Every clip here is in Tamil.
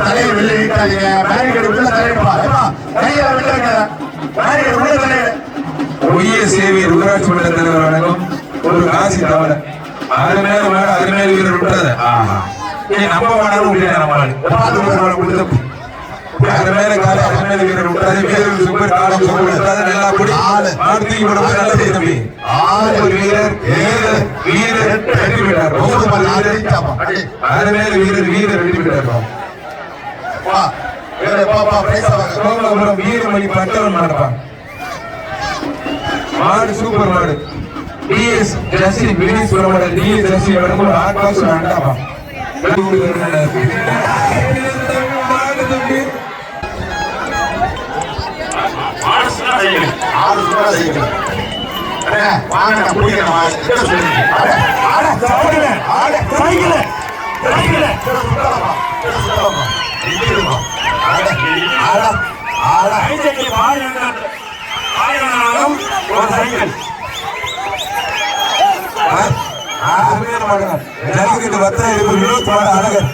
தலையை வெளியே நீட்டாதீங்க பேரிகேடு உள்ள தலையிடுப்பா ஏப்பா? கையில விட்டுருங்க பேரிகேடு உள்ள தலையிடு உய்ய சேவை ஊராட்சி மன்ற தலைவர் வழங்கும் ஒரு காசி தவணை அது மேல மேல அது மேல வீரர் விட்டுறத நீ நம்ப வேணாலும் முடியாது நம்மளால பார்த்து ஒரு கொடுத்து. அது மேல காலை அது மேல வீரர் விட்டுறாது வீரர் சூப்பர் காலம் விட்டுறாது நல்லா போட. போய் நல்லா செய்ய தம்பி. ஒரு வீரர் வீரர் வீரர் வெற்றி அடி அது மேல வீரர் வீரர் வெற்றி பெற்றார். பா. வேற பாப்பா பேசுவாங்க கோகுலபுரம் வீரமணி பட்டவன் மாடுப்பான் மாடு சூப்பர் மாடு. டிஎஸ் ஜெர்சி வினிஸ் பிரமண டிஎஸ் ஜெர்சி ஒரு ஆட் பாக்ஸ் வேண்டாமா ஆட ஆட ஆட அண்ணே வாங்க நான் சைக்கிள் ஜல்லிக்கட்டு அழகர்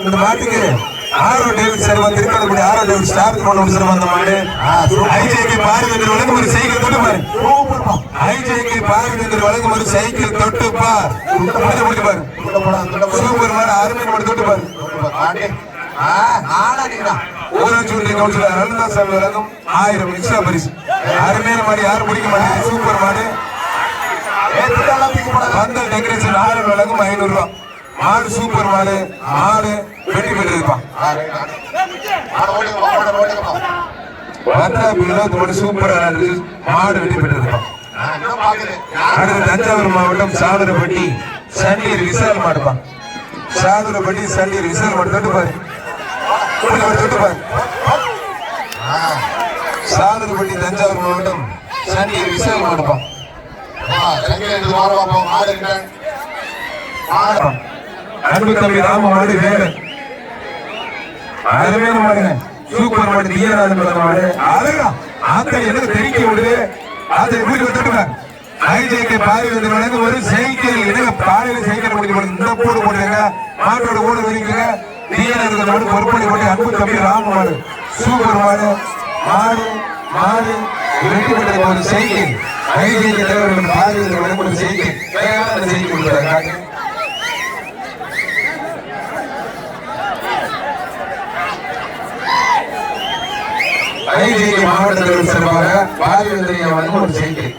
இந்த மாட்டுக்கு ஆரோ டேவிட் சார் வந்து இருக்கக்கூடிய ஆரோ டேவிட் ஸ்டார் கொண்டு சார் வந்த மாடு ஐஜேகே வழங்கும் ஒரு சைக்கிள் தொட்டு பாரு. ஐஜேகே வழங்கும் ஒரு சைக்கிள் தொட்டு பார். முடிச்சு முடிச்சு பாரு சூப்பர் மாடு அருமை மாடு தொட்டு பாரு. ஊராட்சி ஒன்றிய கவுன்சிலர் வழங்கும் ஆயிரம் எக்ஸ்ட்ரா பரிசு. அருமையான மாடு யாரும் முடிக்க மாட்டாங்க. சூப்பர் மாடு. டெக்கரேஷன் ஆயிரம் வழங்கும் ஐநூறு ரூபாய் ஆறு சூப்பர் மாடு ஆறு வெற்றி பெற்றிருப்பான் ஆட ஓடுங்க ஓட ஓடுங்கப்பா மாடு சூப்பரா பெற்றிருப்பான் அடுத்து தஞ்சாவூர் மாவட்டம் சாதுரப்பட்டி சண்டீர் விசால் மாடுப்பான் சாதுரப்பட்டி சண்டீர் விசால் மாடு தொட்டு பாரு. தொட்டு பாரு, சாதுரப்பட்டி தஞ்சாவூர் மாவட்டம் சண்டீர் விசால் மாடுப்பான் செங்கல் வாரம் அன்பு தம்பி ராம மாடு வேறு அருமையான மாடுங்க சூப்பர் மாடு தீயராஜன் மாடு. அழகா. ஆத்த எனக்கு தெரிக்க விடுது அதை வீட்டுக்கு தொட்டுங்க ஐஜேகே பாரிவந்து வழங்கும் ஒரு சைக்கிள் எனக்கு பாறையில சைக்கிள் முடிக்க போடுங்க இந்த போடு போடுங்க. மாட்டோட ஓடு வரீங்க தீயராஜன் மாடு பொறுப்பணி போட்டு அன்பு தம்பி ராம மாடு சூப்பர் மாடு. மாடு மாடு. வெட்டி போட்டு ஒரு சைக்கிள். ஐஜேகே தலைவர் பாரிவந்து வழங்கும் ஒரு சைக்கிள். வேகமான சைக்கிள் கொடுக்குறாங்க ஐஜேகே மாவட்ட தலைவர் சார்பாக பாரிவந்தனையா வழங்கும் ஒரு சைக்கிள்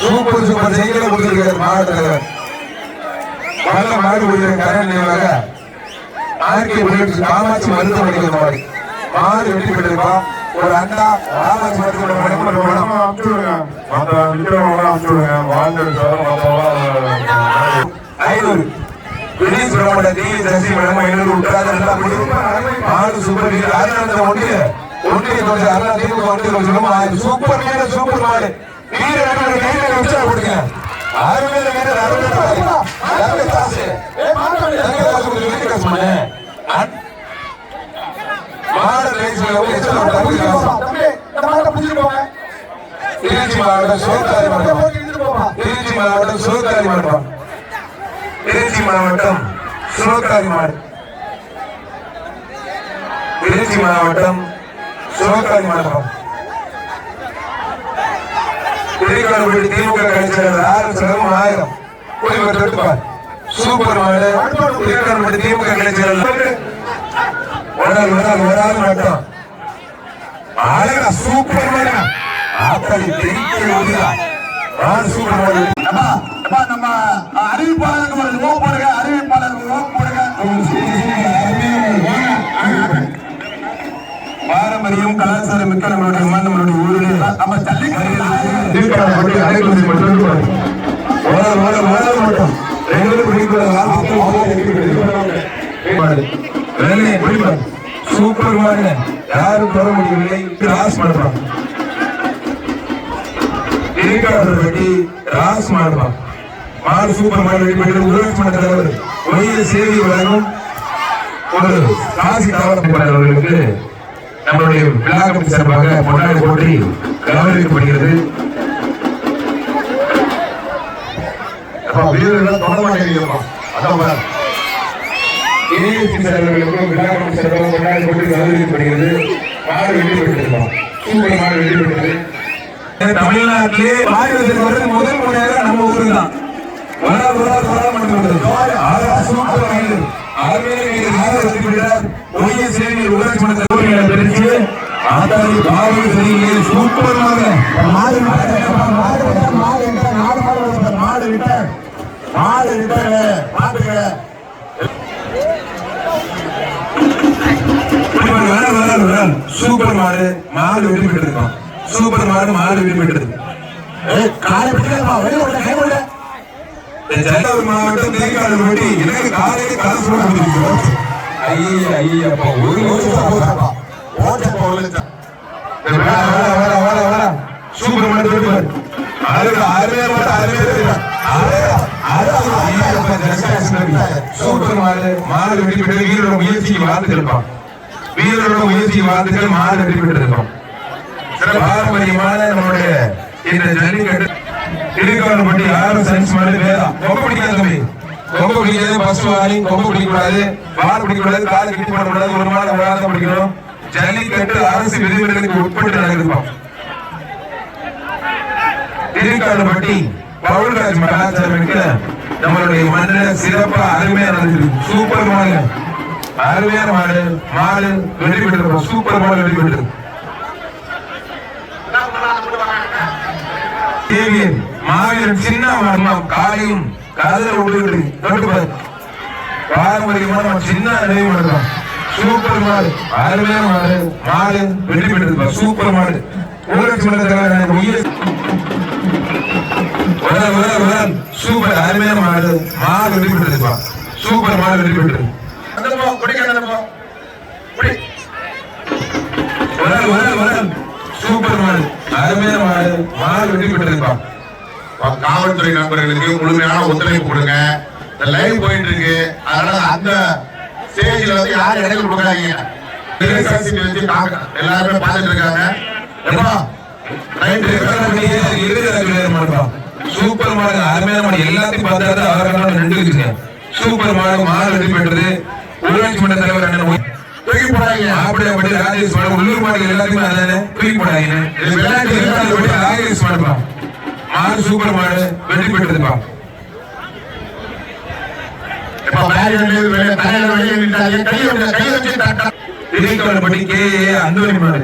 சூப்பர் சூப்பர் சைக்கிளை கொடுத்திருக்கிறார் மாவட்ட தலைவர். நல்ல மாடு கொடுக்கிற கரண் நினைவாக ஆர்கே புல்லட்ஸ் காமாட்சி மருத்துவமனைக்கு வந்த மாதிரி மாடு வெட்டி பெற்றிருப்பா. ஒரு அண்ணா காமாட்சி மருத்துவமனை வழங்கும் ஒரு பணம் ஐநூறு. வினீத் பிரமண டி. சசி வழங்கும் ஐநூறு உட்கார்ந்து நல்லா முடியும் மாடு சூப்பர் வீரர் அருணாந்த ஒன்றிய ஒன்றிய கொஞ்சம் அருணா திமுக ஒன்றிய கொஞ்சம் சூப்பர் வீரர் சூப்பர் மாடு. வீரர் அருண் கையில உற்சாக கொடுங்க அருமையில வீரர் அருண் அருண் காசு காசு மாடு திருச்சி மாவட்டம் சோத்தாரி மாவட்டம் திருச்சி மாவட்டம் சோத்தாரி மாவட்டம் மாவட்டம் சோத்தாரி மாடு. திருச்சி மாவட்டம் சோத்தாரி மாவட்டம். திருக்காரப்பட்டி திமுக கலைச்சல் ஆறு சதம் ஆயிரம் குடிமக்கள் தொட்டுப்பார் சூப்பர் மாடு. திருக்காரப்பட்டி திமுக கலைச்சல் ஒரு வராது வராது ஆள் ஒரு மட்டும். அழகா சூப்பர் மாடு ஆத்தாடி பெரிய சூப்பர் மாடு. அப்பா, நம்ம அறிவிப்பாளருக்கு ஒரு ஓ போடுங்க அறிவிப்பாளருக்கு ஓ போடுங்க. பாரம்பரியம் கலாச்சாரம் மிக்க நம்மளுடைய மண் நம்மளுடைய ஊரு நம்ம ஜல்லிக்கட்டு சூப்பர் யாரும் பெற முடியவில்லை. ராஸ் மாடுப்பான் ராஸ் மாடுப்பான் மாடு சூப்பர் மாடு வெளிப்பட்டு ஊராட்சி மன்ற தலைவர் ஒய்ய சேவை வழங்கும் ஒரு காசி தவறப்பட்டவர்களுக்கு நம்மளுடைய விழா கமிட்டி சார்பாக பொன்னாடி போட்டி கௌரவிக்கப்படுகிறது வீரர்கள் தொட மாட்டேங்கிறப்பா அதான் பாரு. சார்களுக்கும் விழா கமிட்டி சார்பாக கொண்டாடி கொண்டு கௌரவிக்கப்படுகிறது மாடு சூப்பர் மாடு தமிழ்நாட்டிலே மாநிலத்தில் முதல் முறையாக நம்ம ஊரு தான் மாடு அருமையான வீரர் சூப்பர் மாடு மாடு மாடு மாடு மாடு மாடு சூப்பர் மாடு மாடு வெற்றி பெற்றிருக்கோம் சூப்பர் மாடு மாடு வெற்றி பெற்றது காலை பிடிக்காதப்பா, வெளியே விட, கை விட. தஞ்சாவூர் மாவட்டம் தேங்காடு வட்டி எனக்கு காலையில கதை சொல்ல முடியும் ஐயா ஐயப்பா ஒரு ஓடிப்பா, ஓடிப்பா. ஓடிப்பா, ஒழுங்கா. வர வர வர வர வர சூப்பர் மாடு வெற்றி பெற்று அறுபது அறுபது மாடு அறுபது சூப்பர் மாடு மாடு வெற்றி பெற்று வீரரோட முயற்சிக்கு வாழ்த்துக்கள் வீரரோட முயற்சிக்கு வாழ்த்துக்கள் மாடு வெற்றி பெற்றிருக்கோம் பாரம்பரியமான நம்மளுடைய இந்த ஜல்லிக்கட்டு திருக்காரப்பட்டி யாரும் சயின்ஸ் மாதிரி வேதம் ரொம்ப பிடிக்காது தம்பி. ரொம்ப பிடிக்காது பஸ் வாரி ரொம்ப பிடிக்கக்கூடாது. வால் பிடிக்கக்கூடாது காலை கிட்டி பண்ணக்கூடாது ஒரு மாதம் ஒரு மாதம் பிடிக்கணும். ஜல்லிக்கட்டு அரசு விதிமுறைகளுக்கு உட்பட்டு நடக்குதுப்பா திருக்காரப்பட்டி பவுல்ராஜ் மகாச்சாரனுக்கு நம்மளுடைய மண்ணில் சிறப்பா அருமையா நடந்திருக்கு. சூப்பர் மாடு. அருமையான மாடு. மாடு வெற்றி பெற்றிருக்கோம். சூப்பர் மாடு வெற்றி மாவீரன் சின்ன வர்ணம் காலையும் காதல விடுகிறது நோட்டு பாரம்பரியமா நம்ம சின்ன நினைவு நடக்கும் சூப்பர் மாடு. அருமையான மாடு. மாடு வெற்றி பெற்றது சூப்பர் மாடு. ஊராட்சி மன்ற தலைவர் எனக்கு உயிர். வர வர வர. சூப்பர் அருமையான மாடு. மாடு வெற்றி பெற்றதுப்பா சூப்பர் மாடு வெற்றி பெற்றது. அந்த போ, குடிக்க சூப்பர் மாடு. அருமையான மாடு. மாடு வெற்றி பெற்றதுப்பா காவல்துறை நண்பர்களுக்கு முழுமையான ஒத்துழைப்பு கொடுங்க. இந்த லைவ் போயிட்டு இருக்கு அதனால அந்த ஸ்டேஜ்ல வந்து யாரும் இடையில கொடுக்காதீங்க. எல்லாருமே பார்த்துட்டு இருக்காங்க. சூப்பர் மாடு அருமையான மாடு எல்லாத்தையும் பார்த்தாரு அவர்கள் ரெண்டு இருக்குங்க. சூப்பர் மாடு மாடு வெற்றி பெற்றது. ஊராட்சி மன்ற தலைவர் அண்ணன் தூக்கி போடாதீங்க. அப்படியே அப்படி ராஜேஷ் மாடு உள்ளூர் மாடுகள் எல்லாத்தையுமே அதானே? தூக்கி போடாதீங்க. இது விளையாட்டு ராஜேஷ் மாடுப்பா மாடு சூப்பர் மாடு வெற்றி பெற்றதுப்பா. இப்ப பேரியர் வெளியே தலையில வெளியே கையை கையை வச்சு தட்டா கே அந்தோணி மாடு.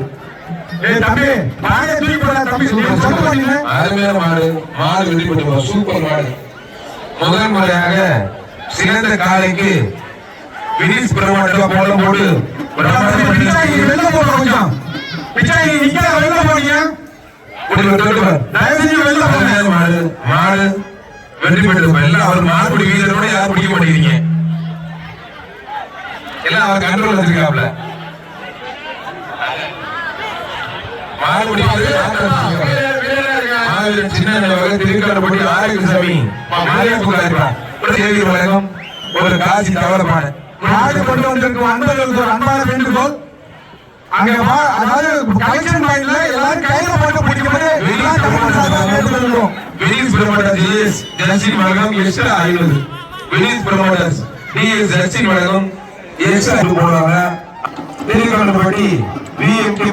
தம்பி பாய தூக்கி போடா தம்பி. சொல்ல மாட்டீங்க அருமையான மாடு. மாடு வெற்றி பெற்றது சூப்பர் மாடு. முதல் முறையாக சிறந்த காளைக்கு வினிஸ் பிரமாண்டமா போல போட்டு பிரமாண்டமா பிச்சாயி வெளில கொஞ்சம். பிச்சாயி நிக்க வெளில போறீங்க மாடு மாடு வெற்றி பெற்றது எல்லாம் அவர் மாடுபிடி வீரரோட யாரும் பிடிக்க மாட்டேங்கிறீங்க எல்லாம் அவர் கண்ட்ரோல் வச்சிருக்காப்ல மாடுபிடி வீரர் சின்ன நிலவக திருக்காரப்பட்டி ஆரோக்கியசாமி மாரியாக்குள்ளாருப்பா ஒரு ஒரு காசி தவறமான நாடு கொண்டு வந்திருக்கும் அன்பர்களுக்கு ஒரு அன்பான வேண்டுகோள். அங்க அதாவது கலெக்ஷன் பாயிண்ட்ல எல்லாரும் கையில போட்டு பிடிக்கும்போது எல்லா தமிழ் சார்பாக வெனிஸ் ப்ரமோட்டர்ஸ் டிஎஸ் ஜஸ்டின் வழக்கம் எக்ஸ்ட்ரா ஐநூறு வெனிஸ் ப்ரமோட்டர்ஸ் டிஎஸ் ஜஸ்டின் வழக்கம் எக்ஸ்ட்ரா போடுவாங்க. திருக்காரப்பட்டி விஎம்டி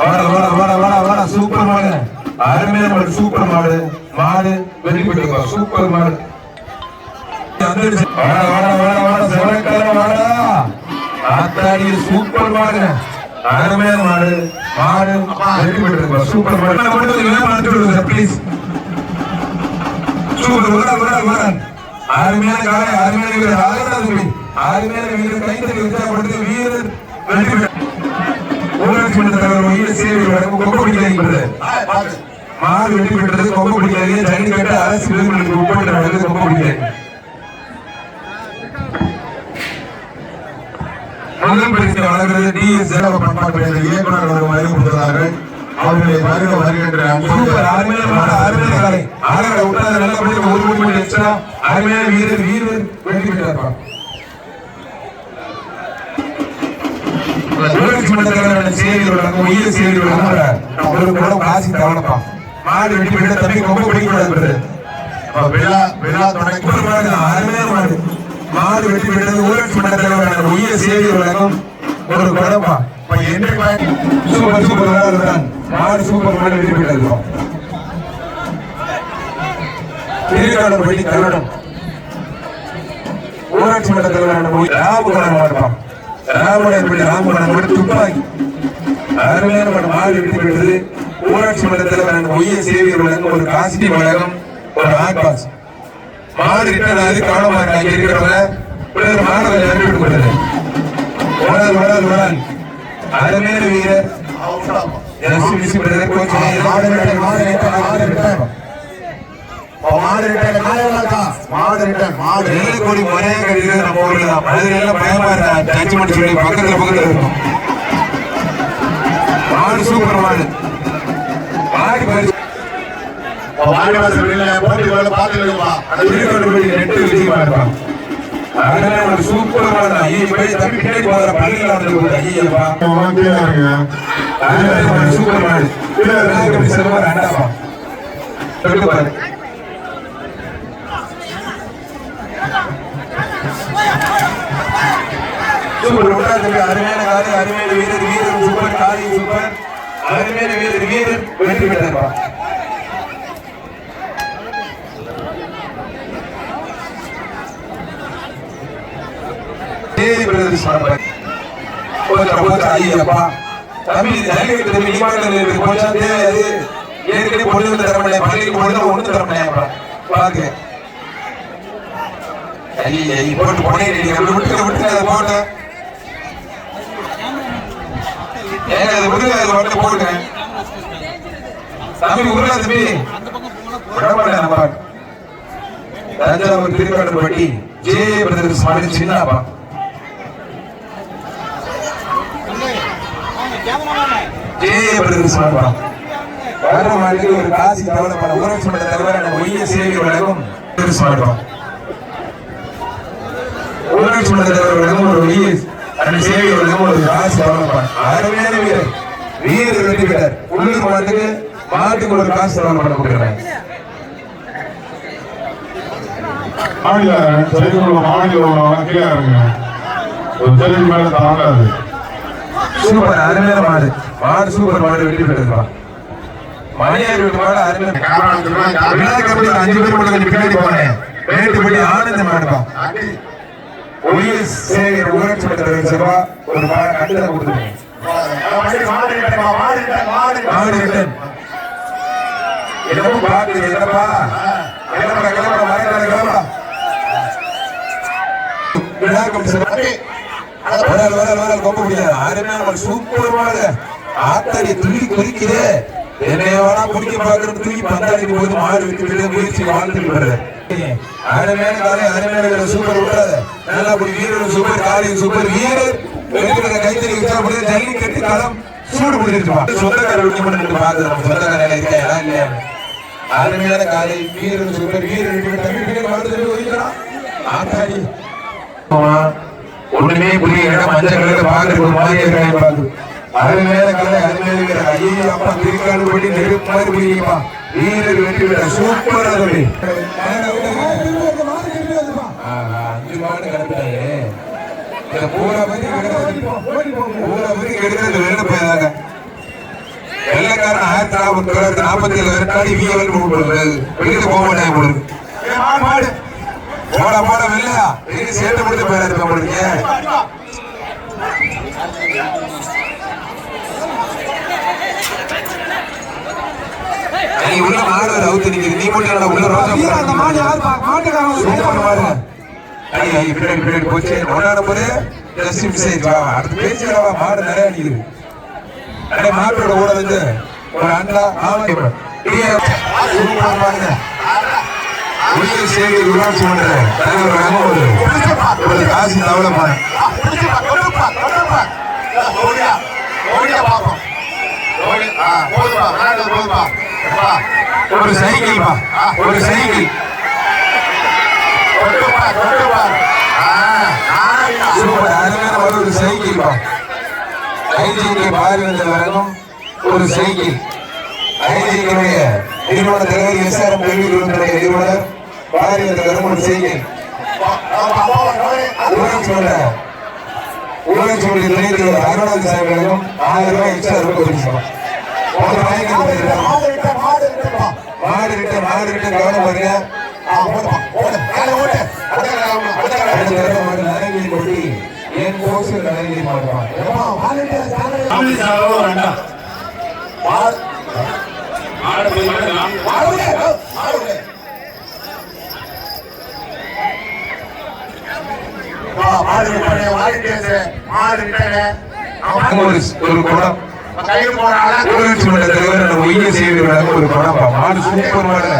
வாட வாட வாட வாட வாட. சூப்பர் மாடு. அருமையான மாடு சூப்பர் மாடு. மாடு வெற்றி பெற்றிருக்கோம் சூப்பர் மாடு. வாட வாட வாட வாட. செவக்கல வாடா. ஆத்தாடி சூப்பர் மாடு. அருமையான மாடு. மாடு வெற்றி பெற்றிருக்கோம் சூப்பர் மாடு. மாடு ப்ளீஸ் சூப்பர் வர வர வர அருமையான காலை அருமையான வீரர். ஆகக்கூடாது தம்பி. அருமையான வீரர். கைத்தறி உற்சாகப்படுத்தி வீரர் வெற்றி பெற்ற ஊராட்சி மன்ற தலைவர் வகையில் சேவை வழங்கும் கொம்பு பிடிக்கிறது மாடு வெற்றி பெற்றது கொம்பு பிடிக்காது ஜல்லிக்கட்டு அரசு விதிமுறைகளுக்கு உட்பட்டு நடக்குது கொம்பு முதல் பரிசு வழங்குறது டி. எஸ். பண்பாட்டு இயக்குனர் அவர்கள் அறிவுறுத்துகிறார்கள் அவர்களை வருக வருகின்ற சூப்பர். அருமையான விட்டாத நல்லபடியாக ஒரு கோடி மணி எக்ஸ்ட்ரா அருமையான வீரர் வீரர் வெற்றி பெற்றார்ப்பா ஊராட்சி மன்ற தலைவர் சேவையில் வழங்கும் உயிர் சேவையில் வழங்குற ஒரு குடம் காசி தவணப்பா மாடு வெட்டி பெற்ற தம்பி கொம்பு பிடிக்க கூடாது விழா விழா தொடங்கி அருமையான மாடு மாடு வெற்றி பெற்றது ஊராட்சி மன்ற தலைவர் உயிர் சேவை வழங்கும் ஒரு குழப்பா இப்ப சூப்பர் சூப்பர் விளையாடுறான் மாடு சூப்பர் மாடு வெற்றி பெற்றது திருக்காளர் பள்ளி கருடம். ஊராட்சி மன்ற தலைவர் ராமகுணம் மாடுப்பான் ராமகுணம் பள்ளி ராமகுணம் மாடு துப்பாக்கி. அருமையான மாடு மாடு வெற்றி பெற்றது. ஊராட்சி மன்ற தலைவர் உயிர் சேவை வழங்கும் ஒரு காசிட்டி வழங்கும் ஒரு ஆட்பாஸ் மாடு ரிட்டர்ன் ஆகுது கவனமா இருக்காங்க இருக்கிறவங்க பிறகு மாணவர்கள் அனுப்பி கொடுத்தது ஓடாது ஓடாது ஓடாது அருமையான வீரர். மிஸ் பிரதர் மாடு ரிட்டன் மாடு ரிட்டன் மாடு மாடு ரிட்டன் மாடு மாடு ரிட்டன் மாடு ஏழு கோடி முறையா கட்டிக்கிறது நம்ம ஊர்ல தான். எல்லாம் பயமா ஜட்ஜ்மெண்ட் சொல்லி பக்கத்துல பக்கத்துல இருக்கும். மாடு சூப்பர் மாடு. மாடு பரிசு மாடு வாசல் வெளியில போட்டி பாத்துக்கலாமா திருக்கோட்டுப்பட்டி நெட்டு விஜயமா இருப்பான் அதனால ஒரு சூப்பர் மாடு ஐயோ போய் தம்பி பின்னாடி போகிற பள்ளியில் வந்து கூட ஐயப்பா அதனால ஒரு சூப்பர் மாடு நாகப்பட்டி செல்வம் ரெண்டாப்பா தொட்டு பாரு. சூப்பர் விட்டா தம்பி. அருமையான காலை அருமையான வீரர் வீரர் சூப்பர் காலை சூப்பர். அருமையான வீரர் வீரர். வெற்றி பெற்றார்ப்பா தேதி பிரதேச போச்சா ஐயப்பா தம்பி ஜல்லிக்கட்டு தம்பி நிமாடல போச்சா தெரியாது ஏற்கனவே தர முடியாது. பள்ளிக்கு ஒண்ணு தர முடியாது ஐயா போட்டு பொண்ணே விட்டு விட்டு அதை போட்டு. ஏங்க அது விடுங்க அதை மட்டும் போட்டுங்க தம்பி விடுங்க தம்பி. விட மாட்டேன் Thanjavur Thirukattupatti J brothers Chinnappa J brothers மாதிரி வர ஒரு காசி தவணை ஊராட்சி மன்ற தலைவர் நம்ம ஒய்ய சேவை வழங்கும் பிரதர்ஸ் ஊராட்சி மன்ற தலைவர் வழங்கும் ஒரு ஒய்ய அந்த சேவை வழங்கும் ஒரு காசி தவணை அருமையான வீரர். வீரர் வெற்றி பெற்றார். உள்ளூர் மாட்டுக்கு மாட்டுக்கு ஒரு காசு செலவு பண்ண கொடுக்குறேன் மாடியில சரிக்குள்ள கீழே இருங்க ஒரு செடிக்கு மேல தாங்காது சூப்பர் அருமையான மாடு. மாடு சூப்பர் மாடு வெட்டி பெற்றதுப்பா மணியார் வீட்டு மாடு அருமையான அஞ்சு பேர் மட்டும் கொஞ்சம் பின்னாடி போனேன். ஆனந்த மாடுப்பா. ஒய்ய சேகர் ஊராட்சி மன்ற தலைவர் செல்வா ஒரு மாடு கொடுத்துருக்கேன் மாடு ரிட்டன் என்னமோ பாட்டு என்னப்பா? கிளம்புற கிளம்புற. செல்வா வரால் வரால் வரால் கொம்ப பிடிக்காது யாருமே நம்ம சூப்பர் மாடு. ஆத்தாடி துள்ளி கொதிக்குது. என்னைய வேணா குடிக்க பாக்குறது தூக்கி பந்தாடி போது மாடு விட்டு விட்டு முயற்சி வாழ்த்து வருது அருமையான காலை அருமையான சூப்பர் விட்டாத நல்லா அப்படி வீரர் சூப்பர் காலை சூப்பர் வீரர் வெற்றி கைத்தறி உற்சாகப்படுது ஜல்லிக்கட்டு களம் சூடு பிடிச்சிருப்பா சொந்தக்கார விட்டு மட்டும் பாக்குது நம்ம சொந்தக்கார இருக்கா? இல்லையா? அருமையான காலை வீரர் சூப்பர் வீரர் தமிழ் பிள்ளைகள் தம்பி ஆத்தாடி. ஒண்ணுமே புரிய மஞ்சள் கலர்ல பாக்குறது ஒரு மாதிரி இருக்காங்க பாக்கு ஐயோ அப்பா திருக்காடு படி நெருப்பு மாதிரி புரியுமா வீரர் வெற்றி பெற்ற சூப்பர் தம்பி அஞ்சு மாடு கிடப்பிட்டாங்க இந்த பூரா பத்தி பூரா பத்தி கெடுக்கிறது வெள்ள போயதாங்க வெள்ளக்காரன் ஆயிரத்தி நாற்பத்தி நாற்பத்தி ஏழு விரட்டாடி வீரல் வெளியில போக மாட்டாங்க மாடு போட போட வெள்ளையா வெளியே சேட்டை முடிச்சு போயிடாது உங்களுக்கு? நீ உள்ள மாடு அவுத்து நிக்குது. நீ மட்டும் உள்ள ரோஜா அந்த மாடு யார் மாட்டுக்காரன் சூப்பர் மாடு. ஐ ஐ பின்னாடி பின்னாடி போச்சு. கொண்டாட போது ஜஸ்ட் ஆயிடுச்சு வா. அடுத்து பேசிடவா மாடு நிறைய நிக்குது. அடே மாட்டோட கூட வந்து ஒரு ஆமா சூப்பர் மாடுங்க. உயிர் சேவை உள்ளாட்சி மன்ற தலைவர் ராமோடு ஒரு காசி தவளமான ஒரு சைக்கிள் பா. ஒரு சைக்கிள். சூப்பர். அருமையான ஒரு சைக்கிள் பா. ஐஜிக்கு ஒரு சைக்கிள். ஐஜிக்குடைய நிறுவன தலைவர் எஸ்ஆர்எம் கல்வி நிறுவனத்துடைய நிறுவனர் பாரதிய வழங்கும் செய்கிறேன் சைக்கிள் துணைத் தலைவர் அருணாதி சாமிகளும் ஆயிரம் ரூபாய் எக்ஸ்ட்ரா ரொம்ப கொடுக்கணும். மாடு விட்ட மாடு விட்டப்பா கவனம் பாருங்க. என் ஒரு குடம் ஊராட்சி மன்ற தலைவர் ஒரு குடம்பா மாடு சூப்பர் மாடு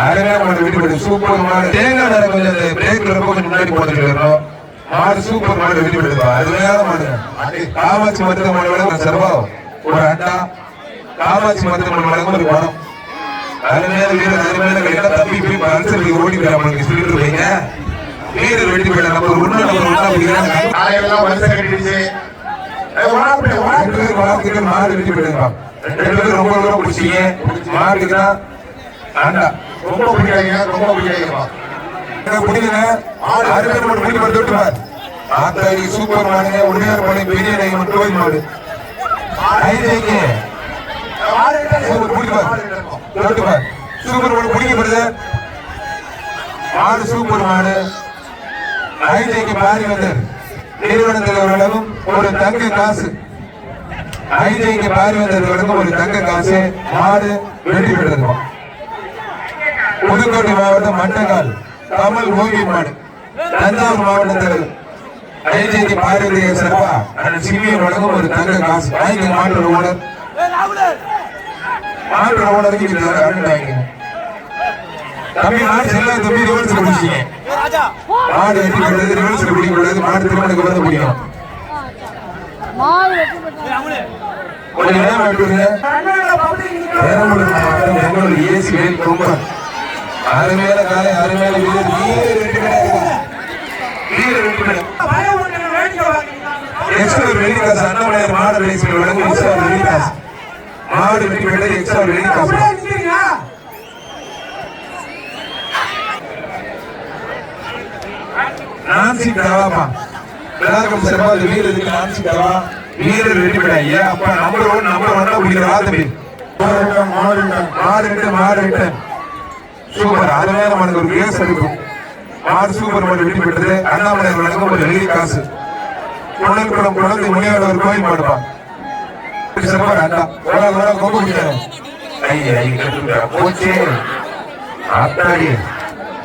அருமையா மாடு வீட்டு சூப்பர் மாடு தேங்காய் நேரம் கொஞ்சம் அந்த பிரேக் கொஞ்சம் முன்னாடி போட்டுட்டு வரணும் மாடு சூப்பர் மாடு வீட்டு அருமையான மாடு காமாட்சி மருத்துவமனை வழங்கும் சர்வாவும் ஒரு அண்டா காமாட்சி மருத்துவமனை வழங்கும் ஒரு குடம் அருமையான வீரர் அருமையான கையில தப்பி போய் பல்சருக்கு ஓடி போய் நம்மளுக்கு. சொல்லிட்டு இருப்பீங்க வீரர் வெட்டி போயிட நம்ம ஒண்ணு நம்ம ஒண்ணா பிடிக்கிறாங்க காலையெல்லாம் வருஷம் கட்டிடுச்சு. மாடு வெட்டி போயிடுங்க ரெண்டு பேரும் ரொம்ப தூரம் பிடிச்சிங்க. ஆண்டா ரொம்ப பிடிக்காதீங்க ரொம்ப பிடிக்காதீங்கப்பா. பிடிக்கல ஆறு பேர் மட்டும் பிடிக்க விட்டுவார் ஆத்தாடி சூப்பர் மாடுங்க. உடையார் மாடு பெரிய நகை கோயில் மாடு. ஐதேக்கு சூப்பர் மாடு பிடிக்கப்படுது மாடு சூப்பர் மாடு. ஐதேக்கு பாரி வந்து நிறுவன தலைவர்களும் ஒரு தங்க காசு. ஐதேக்கு பாரி வந்தவர்களுக்கும் ஒரு தங்க காசு மாடு வெற்றி பெற்றிருக்கோம் புதுக்கோட்டை மாவட்டம் மட்டக்கால் கமல் ஓவிய மாடு. தஞ்சாவூர் மாவட்டத்தில் ஐஜேக்கு மாறி வந்த சிறப்பா சிவியர் வழங்கும் ஒரு தங்க காசு. ஐந்து மாட்டு ஓனர். மாட்டு ஓனருக்கு வாங்கிங்க தம்பி மாடு செல்ல தம்பி ரிவர்ஸ் பிடிச்சிங்க. மாடு வெட்டி விடுறது ரிவர்ஸ் கூடாது மாடு திருமணத்துக்கு வந்து பிடிக்கும் மாடு வெட்டி போட்டாங்க கொஞ்சம் நேரம் விட்டுருங்க பெங்களூர் ஏசி வேல் கும்பல். அருமையான காலை அருமையான வீரர் வீரர் வெற்றி பெறாங்க வீரர் வெற்றி பெறாங்க எக்ஸ்ட்ரா ஒரு வெள்ளி காசு அண்ணாமலையார் மாடு ரேசில் வழங்கும் எக்ஸ்ட்ரா ஒரு வெள்ளி காசு. வெற்றி பெற்றது எக்ஸ்ட்ரா வெள்ளி காசு நான்சி தவாப்பா விழாக்கம் சிறப்பாக வீரருக்கு நான்சி தவா வீரர் வெற்றி பெற ஏன் அப்பா நம்பர் ஒன் நம்பர் ஒன்னா பிடிக்கிற தம்பி. விட்டு மாடு விட்டு சூப்பர் அருமையான மாடு ஒரு கேஸ் எடுக்கும் மாடு சூப்பர் மாடு வெற்றி பெற்றது அண்ணாமலை வழங்கும் ஒரு வெள்ளி காசு. குழந்தைக்குளம் குழந்தை முனியார் ஒரு கோயில் மாடுப்பா சிறப்பாக அண்ணா ஐயா போச்சு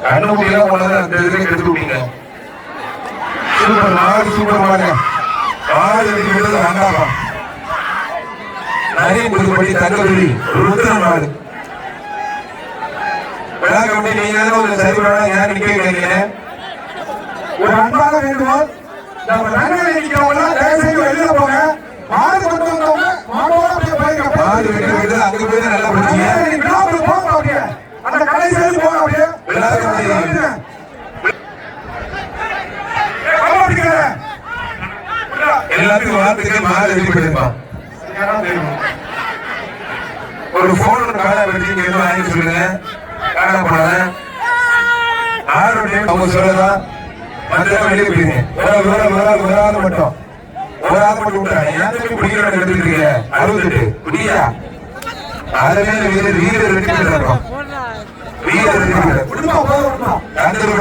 கண்ணு போனது அந்த இதுல எடுத்து விட்டீங்க சூப்பர் மாடு சூப்பர் மாடு மாடு வெட்டி விட்டது அண்ணாப்பா நிறைய விழா நீங்க ஒரு சரி பண்ணா ஏன் நிக்க ஒரு அன்பான வேண்டுகோள் நம்ம நன்மை நிற்கிறவங்க தயவு செய்து வெளியில போங்க. மாறு கொண்டு வந்தவங்க மாடோட அப்படியே போயிருங்க மாடு போய் நல்லா பிடிச்சீங்க நீங்க போங்க அப்படியே அந்த போங்க அப்படியே. எல்லாத்துக்கும் வாழ்த்துக்கள். வெட்டி ஒரு போன் காண வெட்டி எதுவும் வாங்கி சொல்லுங்க காண போனாங்க? ஆறு டைம் அவங்க சொல்லதா மற்ற வெளியே போயிருங்க மட்டும். ஒரு ஆள் மட்டும் விட்டாங்க ஏன் தம்பி பிடிக்கிறோம் எடுத்துருக்கீங்க அறுபத்தெட்டு. பிடியா அதுவே வீரர் வீரர் இருக்கின்றோம் போயிருக்கோம் வீரர் வெட்டி